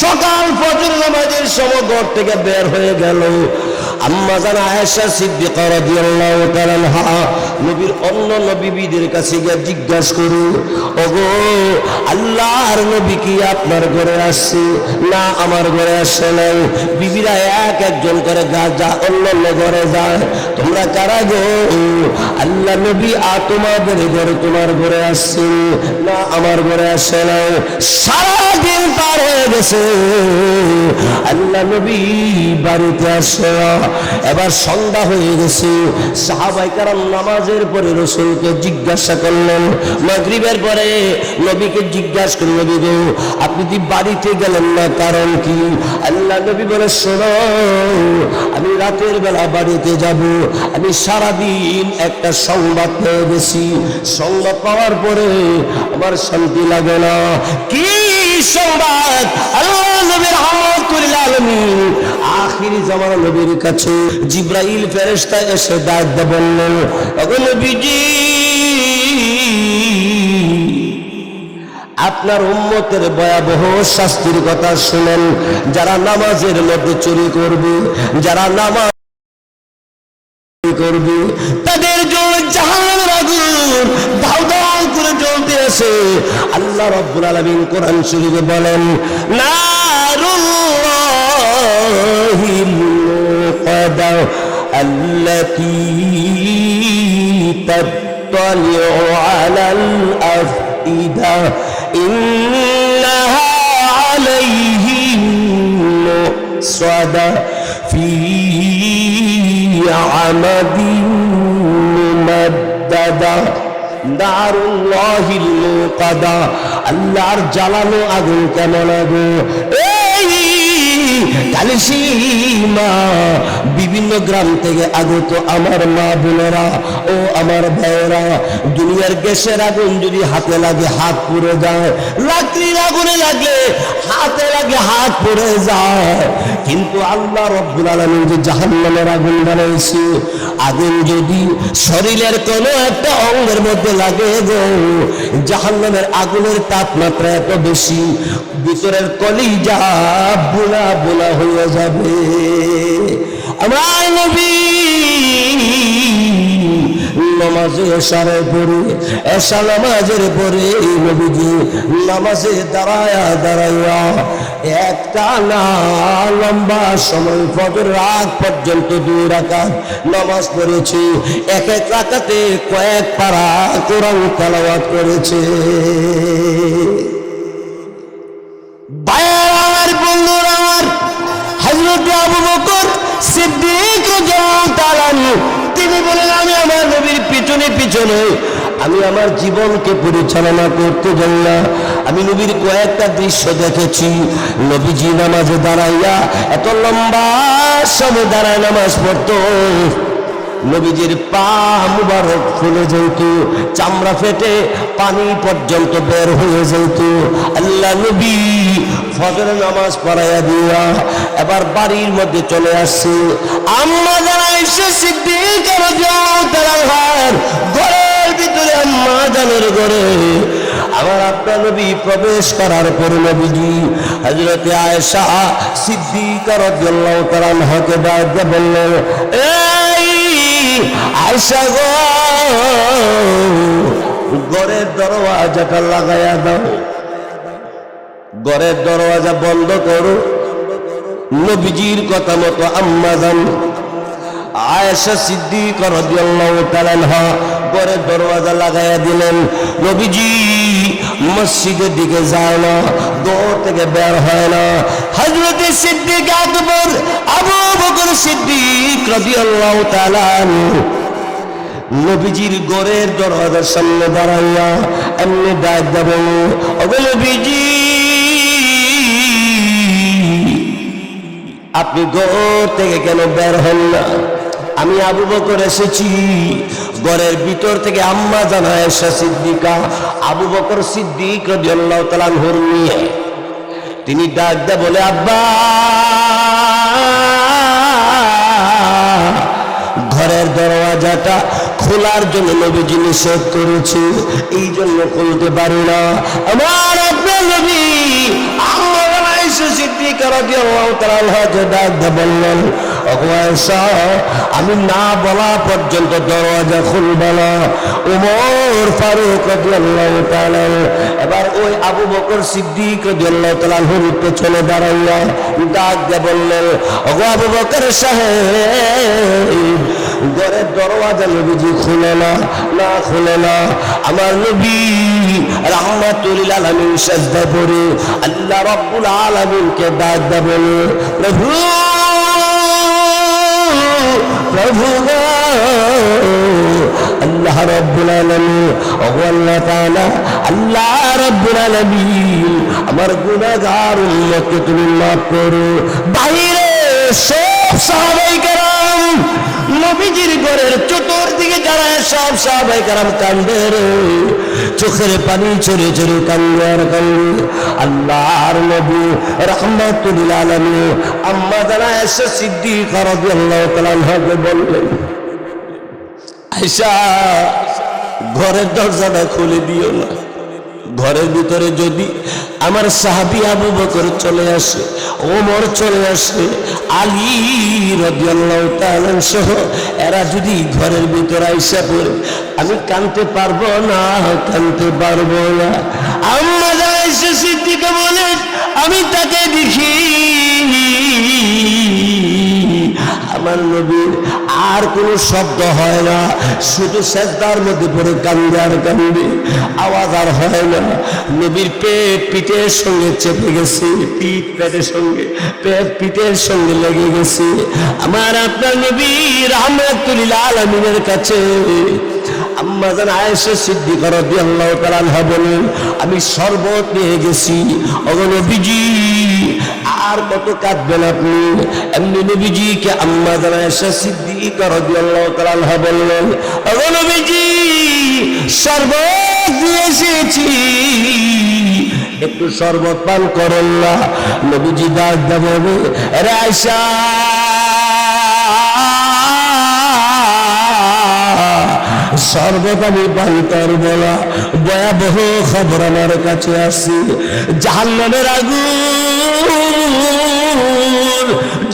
সকাল ফজর নামাজের সময় ঘর থেকে বের হয়ে গেল। আম্মা জানা আয়েশা সিদ্দিকা রাদিয়াল্লাহু তাআলা নবীর অন্য নবীবিদের কাছে গিয়ে জিজ্ঞাসা করু, ওগো, আল্লাহর নবী কি আপনার ঘরে আসছে? না, আমার ঘরে আসছে নাই। বিবিরা এক একজন করে যা যা অন্য অন্য ঘরে যায়। তোমরা কারা গো? আল্লাহ নবী আ তোমাদের ঘরে তোমার ঘরে আসছে। না, আমার ঘরে আসছে নাই। সারাদিন পার হয়ে গেছে। আল্লাহ নবী বাড়িতে আসছে না। এবার সন্ধ্যা হয়ে গেছে। সাহাবাই কারণ নামাজের পরে রসুলকে জিজ্ঞাসা করলেন, মাগরিবের পরে নবীকে জিজ্ঞাসা করলেন, নবী আপনি কি বাড়িতে গেলেন না? কারণ কি? আল্লাহ নবী বলে, শোনো, আমি রাতের বেলা বাড়িতে যাব। আমি সারাদিন একটা সংবাদ পেয়ে গেছি। সংবাদ পাওয়ার পরে আমার শান্তি লাগে না। কি সংবাদ? আল্লাহ জামানা নবীর কাছে জিব্রাইল ফেরেশতা এসে ডাক দিয়ে বললেন নবীজি, আপনার উম্মতের ভয়াবহ শাস্তির কথা শুনেন। যারা নামাজের মধ্যে চুরি করবে, যারা নামাজ করবে, তাদের জন্য জাহান্নামের আগুন দাও দাও করে জ্বলতে আছে আল্লাহ রাব্বুল আলামিন কোরআন শরীফে বলেন নারুল্লাহিল দাও আল্লাতি তাত্তালিউ আলাল আফইদা ইন্নাহা আলাইহিম মুসাদা ফি আমাদিন মুমাদ্দাদা দারুল্লাহিল মুকাদা আল্লাহর জ্বালানো আগুন কেমন আগুন এই কালিসিমা বিভিন্ন গ্রাম থেকে আগত আমার মা বোনেরা ও আমার ভাইয়েরা, দুনিয়ার গ্যাসের আগুন যদি হাতে লাগে হাত পুড়ে যায়, লাকড়ির আগুনে লাগলে হাতে লাগে হাত পুড়ে যায়। কিন্তু আল্লাহ রব্বুল আলমিন যে জাহান্নামের আগুন বানাইছে, আগুন যদি শরীরের কোনো একটা অঙ্গের মধ্যে লাগে গো, জাহান্নামের আগুনের তাপমাত্রা এত বেশি, ভিতরের কলিজা বোলা বোলা হয়ে যাবে। আমার নবী নামাজে এসারে পড়ে, এসা নামাজের পরে নবীজি নামাজে দাঁড়ায়া দাঁড়াইয়া একটা না লম্বা সময় ফজর রাত পর্যন্ত দুই রাকাত নামাজ পড়েছে, এক এক রাকাতে কয়েক পারা কোরআন তেলাওয়াত করেছে। পিছনে পিছনে। আমি আমার জীবনকে পরিচালনা করতে যাই না। আমি নবীর কয়েকটা দৃশ্য দেখেছি। নবীজি নামাজে দাঁড়াইয়া এত লম্বা সময় দাঁড়ায় নামাজ পড়তো। নবীজির পা মুবারক ফুলে যেত চামড়া ফেটে পানি পর্যন্ত বের হয়ে যেত আল্লাহ নবী ফজর নামাজ পড়াইয়া দিয়া এবার বাড়ির মধ্যে চলে আসছে। আম্মা যারা এসে সিদ্দিক ঘরের ভিতরে আম্মা জানের ঘরে। আমার আপনার নবী প্রবেশ করার পরে নবীজি হজরতে আয়েশা সিদ্দিকা রাদিয়াল্লাহু তাআলা হকে দিয়ে বললেন, এই আয়েশা গো ঘরের দরওয়াজাটা লাগাইয়া দাও। ঘরের দরওয়াজা বন্ধ করো। নবীজির কথা মতো আম্মা যান। আয়েশা সিদ্দিক রাদিয়াল্লাহু তাআলা ঘরের দরওয়াজা লাগাইয়া দিলেন। নবীজি, মসজিদের দিকে যায় না দৌড় থেকে বের হয় না। হযরত সিদ্দিক আকবর, আবু বকর সিদ্দিক রাদিয়াল্লাহু তাআলা নবীজির গোরের দরওয়াজার সামনে দাঁড়াইয়া এমনি ডাক ওগো নবীজি, আপনি ঘর থেকে কেন বের হন না? আমি আবু বকর এসেছি। ঘরের ভিতর থেকে আম্মা জানা এসা সিদ্দিকা। আবু বকর সিদ্দিক রাদিয়াল্লাহু তাআলা নিয়ে তিনি ডাক দে বলে, আব্বা, ঘরের দরওয়াজাটা খোলার জন্য নবীজি নিষেধ করেছে। এই জন্য খুলতে পারি না। আমার আমি না বলা পর্যন্ত দরজা খুলবে না। ওমর ফারুক এবার ওই আবু বকর সিদ্দিক আনহুর পেছনে দাঁড়াইয়া ডাক দিয়ে বললেন, ওগো আবু বকর সাহেব ঘরের দরওয়াজা নবীজি খুলে না না খুলে না। আমার নবী রহমাতুল আলামিন সাজদা পড়ে, আল্লাহ রাব্বুল আলামিনকে ডাক দা বলে, প্রভু প্রভু আল্লাহ রাব্বুল আলামিন ও আল্লাহ তাআলা, আল্লাহ রাব্বুল আলামিন, আমার গুনাহগার উম্মতকে তুমি মাফ করো। বাইরে সব সাহাবাই কেরাম নবীজির ঘরের চতুর্দিকে যারা সব সাহাবাই কেরাম কান্দে চোখের পানি চড়ে চড়ে কান্দে আর কান্দে। আল্লাহর নবী রহমাতুল আলামিন আম্মা যারা এসে সিদ্দিক রাদিয়াল্লাহু তাআলা আনহাকে বললেন আয়সা ঘরের দরজাটা খুলে দিও না। ঘরের ভিতরে যদি আমার সাহাবি আবু বকর চলে আসে, ওমর চলে আসে, আলী তাআলা সহ, এরা যদি ঘরের ভিতরে আইসা পড়ে, আমি কানতে পারব না, কানতে পারব না। আম্মা আয়েশা সিদ্দিকা বলে, আমি তাকে দেখি। আমার নবীর আর কোনো শব্দ হয় না। শুধু সেজদার মধ্যে পড়ে কান্দে আর কান্দে আওয়াজ আর হয় না। নবীর পেট পিঠের সঙ্গে চেপে গেছে, পিঠ পেটের সঙ্গে, পেট পিঠের সঙ্গে লেগে গেছে। আমার আপনার নবীর রহমতুল্লাহ আলমিনের কাছে। আম্মা জান আয়েশা রাদিয়াল্লাহু তাআলা আনহা বলেন, আমি শরবত নিয়ে গেছি। ওগো নবীজি আর কত কাঁদবেন আপনি? এমনি নবীজিকে আম্মা জানা আয়েশা সিদ্দিক রাদিয়াল্লাহু বললেন নবীজি, শরবত এসেছি। একটু শরবত পান করেন না। নবীজি ডাক দেবে রে সর্বদামি পান্তর বলা ভয়াবহ খবর আমার কাছে আসি। জাহান্নামের আগুন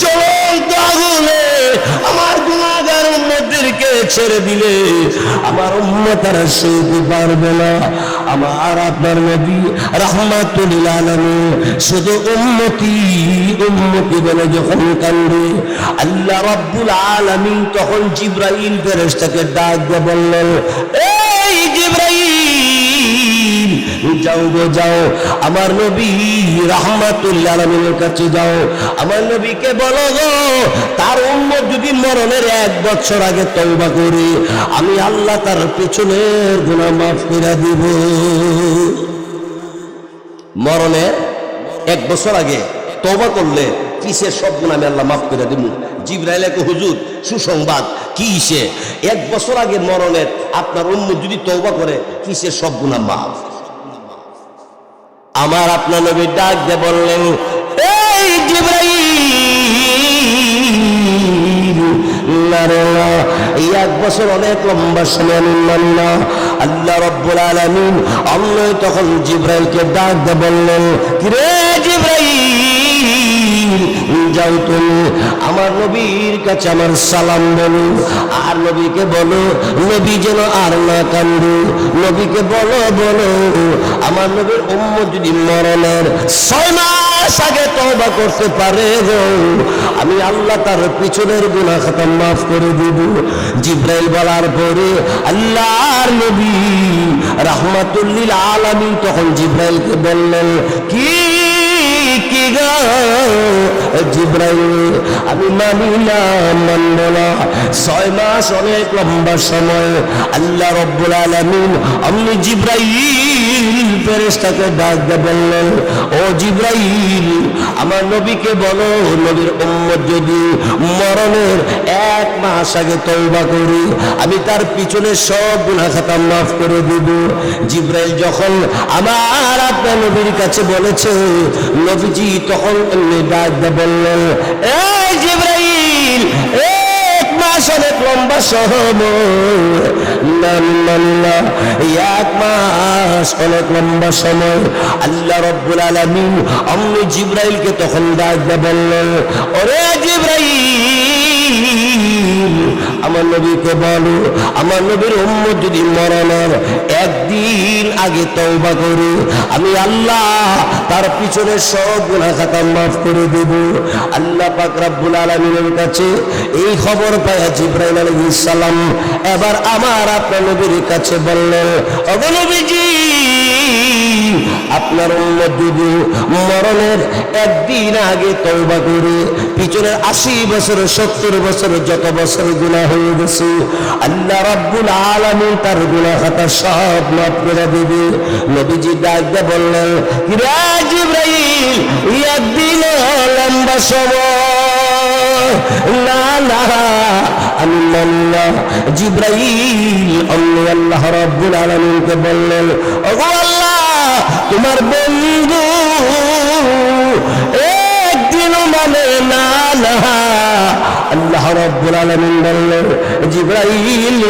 জ্বলন্ত ছেড়ে দিলে আমার উম্মতারা সইতে পারবে না। আমার আপনার নবী রহমাতুল আলমী শুধু উন্নতি উম্মতি বলে যখন কান্দে, আল্লাহ রব্বুল আলামিন তখন জিব্রাইল ফেরেশতাকে ডাক দিয়ে বললেন জিব্রাইল যাও গো, যাও। আমার নবী রহমাতুল্লাহ কাছে যাও। আমার নবীকে বলো গো, তার উম্মত যদি মরণের এক বছর আগে তওবা করে, আমি আল্লাহ তার পেছনের গুনাহ মাফ করে দিব। মরণের এক বছর আগে তওবা করলে কিসের সব গুণ আমি আল্লাহ মাফ করে দিব? জিব্রাইলকে হুজুর, সুসংবাদ, কি সে? এক বছর আগে মরণের আপনার অন্য যদি তওবা করে, কিসের সব গুণা মাফ? আমার আপনার নবী ডাক দিয়ে বললেন, এই এই অনেক আমি আল্লাহ অন্য তখন জিব্রাইলকে ডাক দিয়ে বললেন, কিরে জিব্রাইল? যাও আমার নবীর কাছে আমার সালাম বলো, আর নবীকে বলো, নবী যেন আর না নবীকে বলো বলো, আমার নবীর উম্ম যদি মরণের ছয় মাস আগে তওবা করতে পারে আমি আল্লাহ তার পিছনের গুনাহ খাতা মাফ করে দিব। জিব্রাইল বলার পরে আল্লাহর নবী রাহমাতুল্লিল আলামিন তখন জিব্রাইলকে বললেন, কি কি গো? জিব্রাইল, আমি মানি না ছয় মাস অনেক লম্বা সময়, আল্লাহ রব্বুল আলামিন জিব্রাইল ফেরেশতাকে ডাক বললেন, ও জিব্রাইল, আমার নবীকে বলো, নবীর উম্মত যদি মরণের এক মাস আগে তওবা করি, আমি তার পিছনে সব গুনাহ খাতা মাফ করে দিব। জিব্রাইল যখন আমার আপনার নবীর কাছে বলেছে, নবীজি তখন এমনি ডাক দিয়ে বললেন, এই জিব্রাইল, এক মাস অনেক লম্বা সময়। এক মাস অনেক লম্বা সময়। আল্লাহ রব্বুল আলমিন অমনি জিব্রাইলকে তখন ডাক বললেন, ওরে জিব্রাইল আমার নবীকে বলো, আমার নবীর উম্মত যদি মরণের একদিন আগে তওবা করে। আমি আল্লাহ তার পিছনে সব গুনাহ খাতা মাফ করে দেব। আল্লাহ পাক রব্বুল আলামিনের কাছে এই খবর পায় জিব্রাইল আলাইহিস সালাম এবার আমার আপনার নবীর কাছে বললেন, ওগো নবীজি আপনার উম্মত যদি মরণের একদিন আগে তওবা করে, পিছনের আশি বছর, সত্তর বছর যত বছর গুনাহ হয়ে গেছে, আল্লাহ রাব্বুল আলামিন তার গুনাহ খাতা সব মাফ করে দেবে। নবীজি ডাক দিয়ে বললেন এই একদিন লম্বা সময়। না না, আমি মানলাম জিব্রাইল অন্য আল্লাহ রাব্বুল আলামিনকে বললেন, ওগো তোমার বন্ধু একদিন মানে না না। আল্লাহ রাব্বুল আলামিন বললেন জিব্রাইল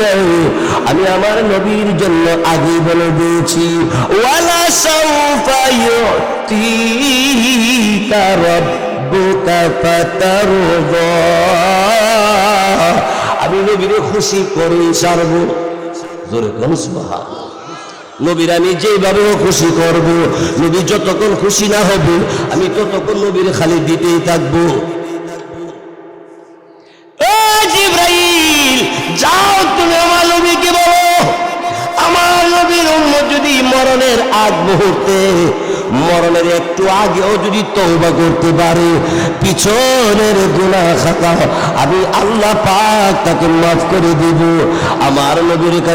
আমি আমার নবীর জন্য আগে বলে দিয়েছি, ওয়ালা সাউফা ইউতিকা রাব্বুকা ফাতারদা। আমি নবীরে খুশি করে সারব। জোরে কোন সুবহান নবীর আমি যেভাবে খুশি করব। নবী যতক্ষণ খুশি না হবে, আমি ততক্ষণ নবীর খালি দিতেই থাকব। যাও তুমি আমার নবীকে বলো। আমার নবীর উম্মত যদি মরণের আগ মুহূর্তে, মরণের একটু আগেও যদি তওবা করতে পারে, পিছনের গুনাহ খাতা আমি আল্লাহ পাক তাকে মাফ করে দেব। আমার নবীর কাছে